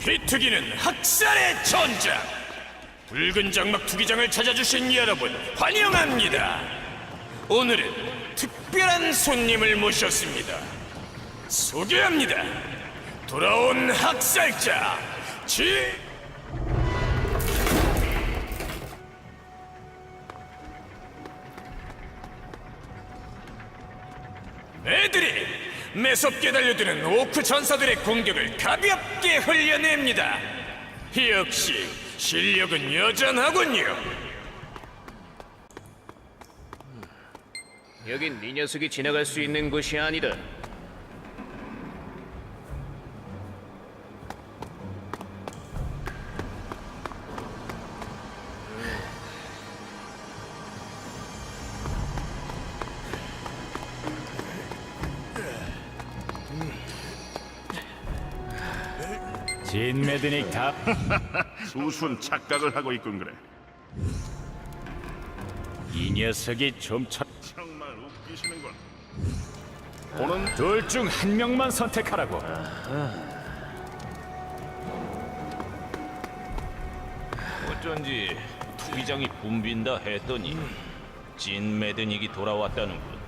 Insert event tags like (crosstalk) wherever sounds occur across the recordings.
비투기는 학살의 전장. 붉은 장막 투기장을 찾아주신 여러분 환영합니다. 오늘은 특별한 손님을 모셨습니다. 소개합니다. 돌아온 학살자 지. 애들이 매섭게 달려드는 오크 전사들의 공격을 가볍게 흘려냅니다. 역시 실력은 여전하군요. 여긴 네 녀석이 지나갈 수 있는 곳이 아니다. 진 메드닉 다 (laughs) 우스운 착각을 하고 있군 그래. 이 녀석이 좀 쳐... 정말 웃기시는군. 보는 둘중한 명만 선택하라고 어쩐지 투기장이 붐빈다 했더니 진 매드닉이 돌아왔다는군.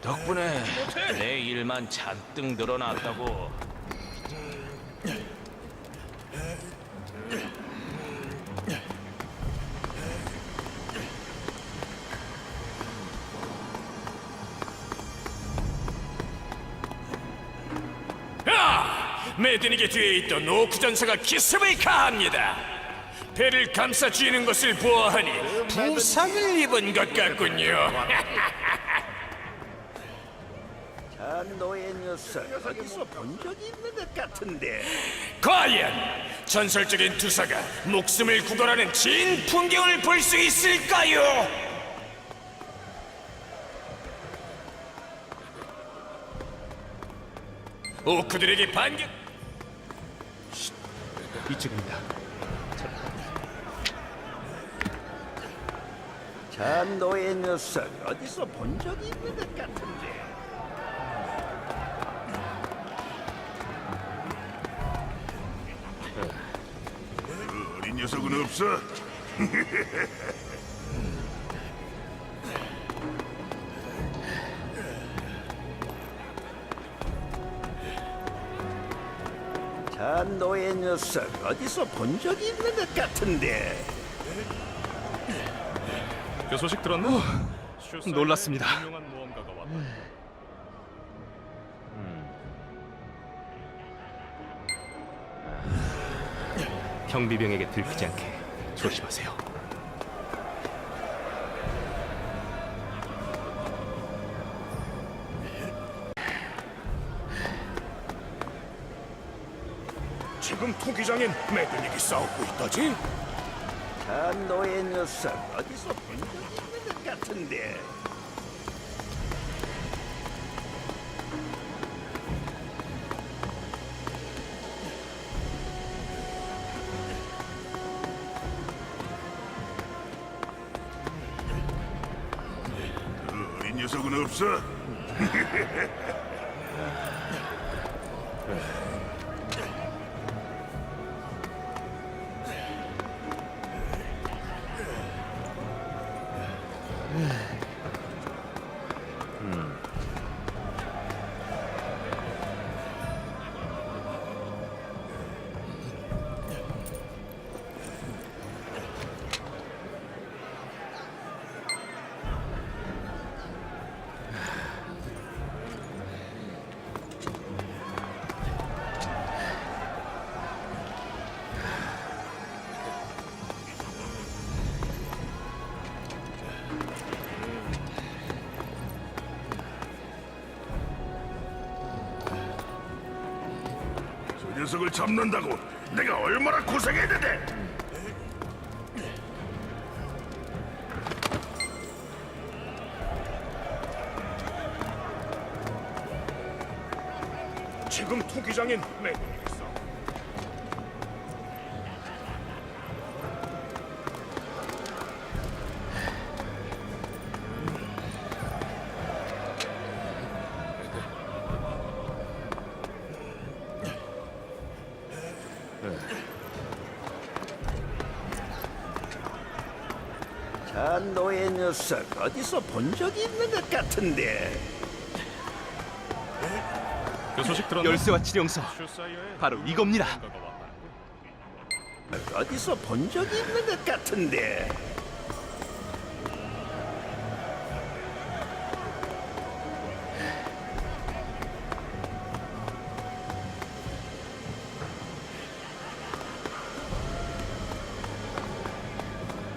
덕분에 내 일만 잔뜩 늘어났다고. 아! 매드닉의 뒤에 있던 오크 전사가 기습을 가합니다. 배를 감싸 쥐는 것을 보아하니 부상을 입은 것 같군요. 너의 녀석. 어디서 본 적이 있는 것 같은데. 과연 전설적인 투사가 목숨을 구걸하는 진 풍경을 볼 수 있을까요? 오크들에게 반격. 참 너의 녀석. 어디서 본 적이 있는 것 같은데 그 어린 녀석은 없어. (laughs) 참 너의 녀석 어디서 본 적이 있는 것 같은데 그 소식 들었나? 놀랐습니다. 유명한 모험가가 왔다. 경비병에게 들키지 않게 조심하세요. 지금 투기장엔 매드닉이 싸우고 있다지? 참 너의 녀석 어디서 본 적이 있는 것 같은데 어 녀석을 잡는다고 내가 얼마나 고생했는데. 지금 투기장엔 매 저 노예 녀석 어디서 본 적이 있는 것 같은데 그 소식 들었나? 열쇠와 치령서 바로 이겁니다. 어디서 본 적이 있는 것 같은데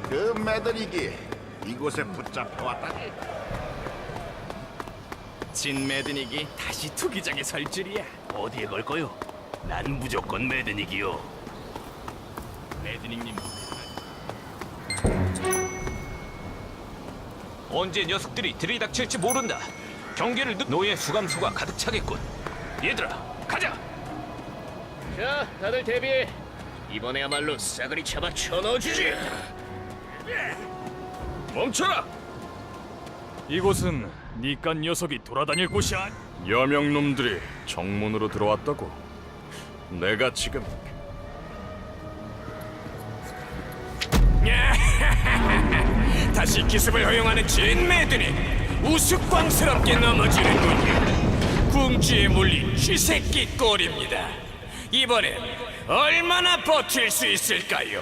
그 매드닉이 이곳에 붙잡혀 왔다니. 진 매드닉이 다시 투기장에 설 줄이야. 어디에 걸 거요? 난 무조건 매드닉이요. 매드닉님 언제 녀석들이 들이닥칠지 모른다. 경계를 늦 노예 수감소가 가득 차겠군. 얘들아, 가자. 자, 다들 대비해. 이번에야말로 싸그리 잡아 쳐넣어주지. 멈춰라! 이곳은 니깐 녀석이 돌아다닐 곳이 아니. 여명놈들이 정문으로 들어왔다고. 내가 지금 (laughs) 다시 기습을 허용하는 진 매드니 우스꽝스럽게 넘어지는군요. 궁지에 물린 쥐새끼 꼴입니다. 이번엔 얼마나 버틸 수 있을까요?